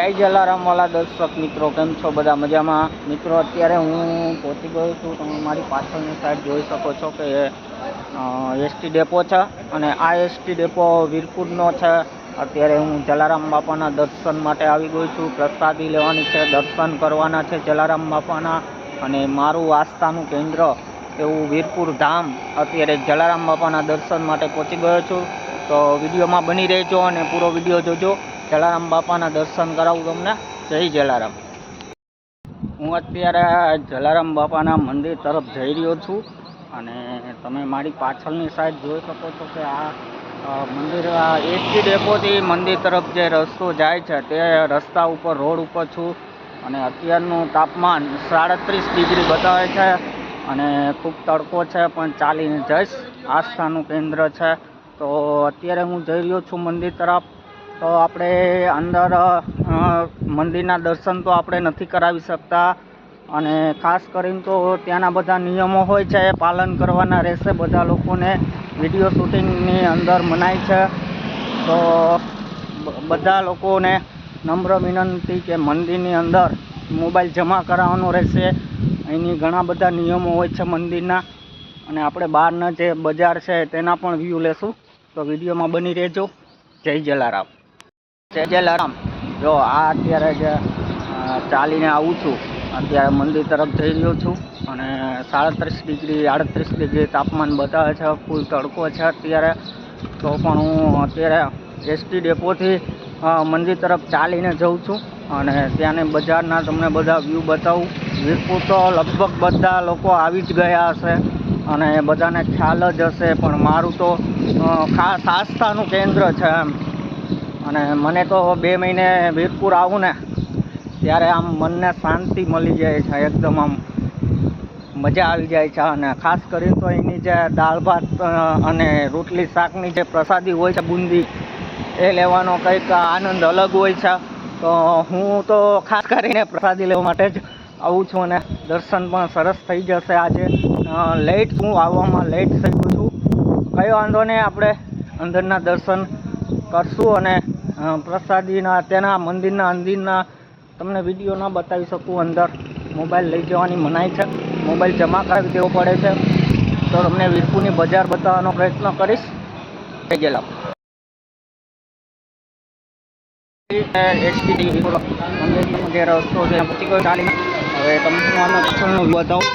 જય જલારામ વાલા દર્શક મિત્રો, કેમ છો બધા મજામાં? મિત્રો, અત્યારે હું પહોંચી ગયો છું. તમે મારી પાછળની સાઈડ જોઈ શકો છો કે એસટી ડેપો છે અને આ એસટી ડેપો વીરપુરનો છે. અત્યારે હું જલારામ બાપાના દર્શન માટે આવી ગયો છું. પ્રસાદી લેવાની છે, દર્શન કરવાના છે જલારામ બાપાના અને મારું આસ્થાનું કેન્દ્ર એવું વીરપુર ધામ અત્યારે જલારામ બાપાના દર્શન માટે પહોંચી ગયો છું. તો વિડીયોમાં બની રહેજો અને પૂરો વીડિયો જોજો. જલારામ બાપાના દર્શન કરાવું તમને. જય જલારામ. હું અત્યારે જલારામ બાપાના મંદિર તરફ જઈ રહ્યો છું અને તમે મારી પાછળની સાઈડ જોઈ શકો છો કે આ મંદિર એસટી ડેપોથી મંદિર તરફ જે રસ્તો જાય છે તે રસ્તા ઉપર, રોડ ઉપર છું અને અત્યારનું તાપમાન સાડત્રીસ ડિગ્રી બતાવે છે અને ખૂબ તડકો છે પણ ચાલીને જઈશ. આસ્થાનું કેન્દ્ર છે. તો અત્યારે હું જઈ રહ્યો છું મંદિર તરફ. તો આપણે અંદર મંદિરના દર્શન તો આપણે નથી કરાવી શકતા. અને ખાસ કરીને તો ત્યાંના બધા નિયમો હોય છે એ પાલન કરવાના રહેશે બધા લોકોને. વીડિયો શૂટિંગની અંદર મનાય છે. તો બધા લોકોને નમ્ર વિનંતી કે મંદિરની અંદર મોબાઈલ જમા કરાવવાનો રહેશે. અહીંની ઘણા બધા નિયમો હોય છે મંદિરના. અને આપણે બહારના જે બજાર છે, તેના પણ વ્યૂ લેશું. તો વિડીયોમાં બની રહેજો. જય જલારામ. જલારામ. જો, આ અત્યારે જે ચાલીને આવું છું. અત્યારે મંદિર તરફ જઈ રહ્યો છું અને સાડત્રીસ ડિગ્રી, આડત્રીસ ડિગ્રી તાપમાન બતાવે છે. ફૂલ તડકો છે અત્યારે. તો પણ હું અત્યારે એસટી ડેપોથી મંદિર તરફ ચાલીને જઉં છું અને ત્યાંની બજારના તમને બધા વ્યૂ બતાવું. વીરપુર તો લગભગ બધા લોકો આવી જ ગયા હશે અને બધાને ખ્યાલ જ હશે, પણ મારું તો ખાસ આસ્થાનું કેન્દ્ર છે એમ. અને મને તો બે મહિને વીરપુર આવું ને, ત્યારે આમ મનને શાંતિ મળી જાય છે, એકદમ આમ મજા આવી જાય છે. અને ખાસ કરીને તો એની જે દાળ ભાત અને રોટલી શાકની જે પ્રસાદી હોય છે, બુંદી, એ લેવાનો કંઈક આનંદ અલગ હોય છે. તો હું તો ખાસ કરીને પ્રસાદી લેવા માટે જ આવું છું અને દર્શન પણ સરસ થઈ જશે આજે. લેટ હું આવવામાં લેટ થઈ ગયું છું. કઈ વાંધો નહીં, આપણે અંદરના દર્શન કરશું અને પ્રસાદીના તેના મંદિરના અંદરના. તમને વીડિયો ન બતાવી શકું અંદર મોબાઈલ લઈ જવાની મનાઈ છે. મોબાઈલ જમા કરાવી દેવો પડે છે. તો તમને વીરપુરની બજાર બતાવવાનો પ્રયત્ન કરીશ. થઈ ગયેલા મંદિરનો જે રસ્તો છે પછી કોઈ ચાલીને. હવે તમને બતાવું.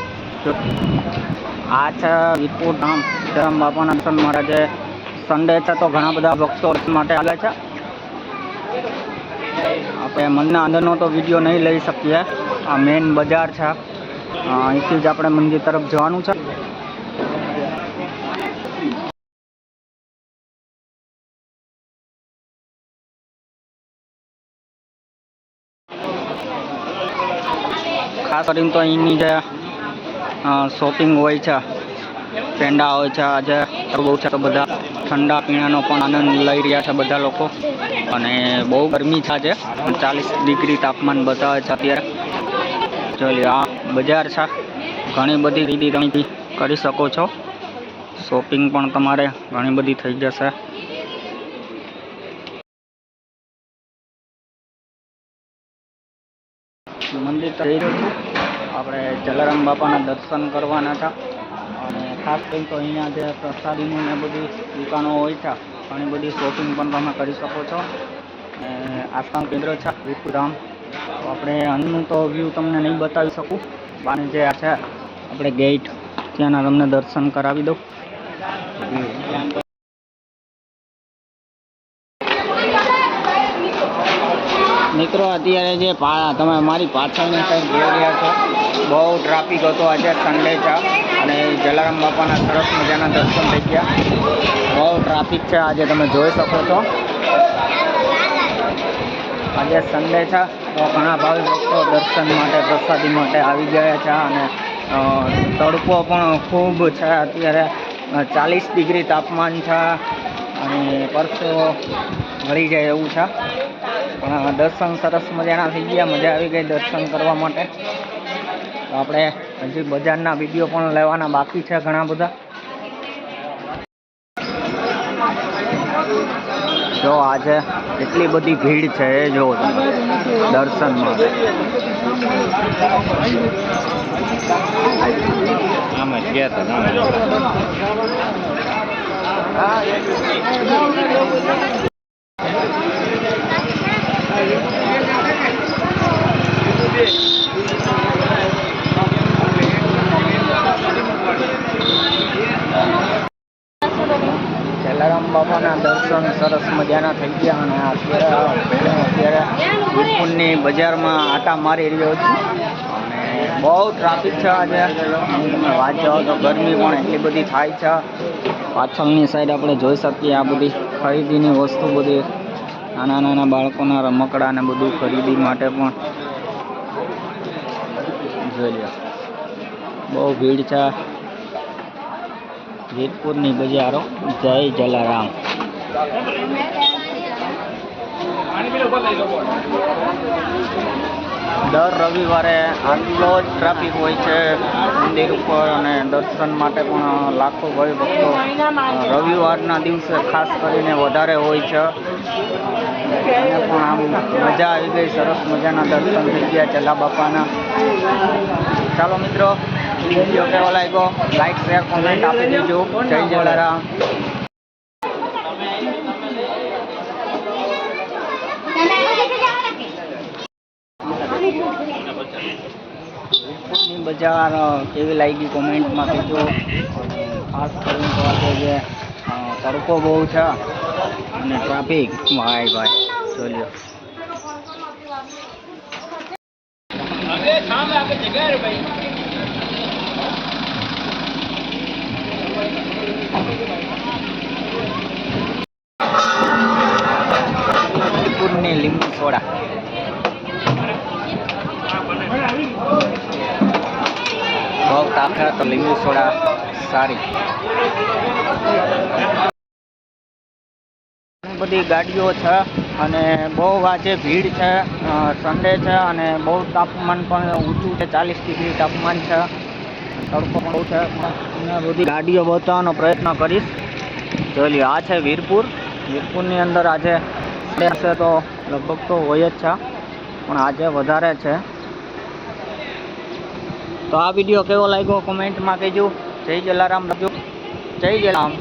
આ છે વીરપુર ધામ. સીતારામ બાપાના દર્શન મહારાજે. જે સન્ડે છે તો ઘણા બધા ભક્તો માટે આવે છે. આપણે મનના અંદરનો તો વીડિયો નહીં લઈ શકીએ. આ મેઇન બજાર છે. અહીંથી જ આપણે મંદિર તરફ જવાનું છે. ખાસ કરીને તો અહીંની જે શોપિંગ હોય છે, પેંડા હોય છે, આજે બહુ છે તો બધા ઠંડા પીણાનો પણ આનંદ લઈ રહ્યા છે બધા લોકો. અને બહુ ગરમી છે. ચાલીસ ડિગ્રી તાપમાન બતાવે છે અત્યારે. ચાલો આ બજાર છે. ઘણી બધી ખરીદી તમે કરી શકો છો. શોપિંગ પણ તમારે ઘણી બધી થઈ જશે. મંદિર થઈ રહ્યું રહ્યો આપણે જલારામ બાપાના દર્શન કરવાના હતા અને ખાસ કરીને તો અહીંયા જે પ્રસાદીનું ને બધી દુકાનો હોય છે. ઘણી બધી શોપિંગ પણ તમે કરી શકો છો. આસ્થાનું કેન્દ્ર છે વિપુરામ તો આપણે અંદરનું તો વ્યૂ તમને નહીં બતાવી શકું. બાને જે આ છે, આપણે ગેટ ત્યાંના તમને દર્શન કરાવી દઉં. મિત્રો, અત્યારે જે તમે મારી પાછળની સાઈડ જોઈ રહ્યા છો. બહુ ટ્રાફિક હતો આજે સન્ડે છે. અને જલારામ બાપાના સરસ મજાના દર્શન થઈ ગયા. બહુ ટ્રાફિક છે આજે, તમે જોઈ શકો છો. આજે સન્ડે છે, તો ઘણા ભાવિ ભક્તો દર્શન માટે, પ્રસાદી માટે આવી ગયા છે અને તડકો પણ ખૂબ છે. અત્યારે ચાલીસ ડિગ્રી તાપમાન છે અને પરસેવો મળી જાય એવું છે. પણ દર્શન સરસ મજાના થઈ ગયા. મજા આવી ગઈ દર્શન કરવા માટે. તો આપણે હજી બજારના વીડિયો પણ લેવાના બાકી છે ઘણા બધા. જો આજે એટલી બધી ભીડ છે એ જોવો તમે ગયા હતા જલારામ બાપાના દર્શન સરસ મજાના થઈ ગયા અને અત્યારે હું અત્યારે વીરપુરની બજારમાં આટા મારી રહ્યો છું. અને બહુ ટ્રાફિક છે આજે. વાત જાઓ તો ગરમી પણ એટલી બધી થાય છે. પાછળની સાઈડ આપણે જોઈ શકીએ આ બધી ખરીદીની વસ્તુ બધી. નાના નાના બાળકોના રમકડા ને બધું ખરીદી માટે પણ. જોઈ લો બહુ ભીડ છે. જેતપુરની બજારો. જય જલારામ. દર રવિવારે આટલો જ ટ્રાફિક હોય છે મંદિર ઉપર અને દર્શન માટે પણ લાખો ભાઈ ભક્તો રવિવારના દિવસે ખાસ કરીને વધારે હોય છે. પણ આમ મજા આવી ગઈ, સરસ મજાના દર્શન થઈ ગયા ચલા બાપાના ચાલો મિત્રો, વીડિયો કેવો લાગ્યો? લાઈક શેર કોમેન્ટ આપી દેજો. જય જલારામ બજાર કેવી લાગી કોમેન્ટમાં કહેજો. ખાસ કરીને તો આજે જે તડકો બહુ છે અને ટ્રાફિક. ભાઈ ભાઈ. ચોલ્યો લીંબુ સોડા. બહુ તાખર તો લીંબુ સોડા સારી. બધી ગાડીઓ છે અને બહુ આજે ભીડ છે સન્ડે છે અને બહુ તાપમાન પણ ઊંચું છે, ચાલીસ ડિગ્રી તાપમાન છે. તડકો પણ બહુ છે અને બધી ગાડીઓ બતાવવાનો પ્રયત્ન કરીશ. જોઈ આ છે વીરપુર. વીરપુરની અંદર આજે હશે તો લગભગ તો હોય જ છે, પણ આજે વધારે છે. તો આ વીડિયો કેવો લાગ્યો? કોમેન્ટમાં કહેજો. જય જલારામ. લખજો જય જલારામ.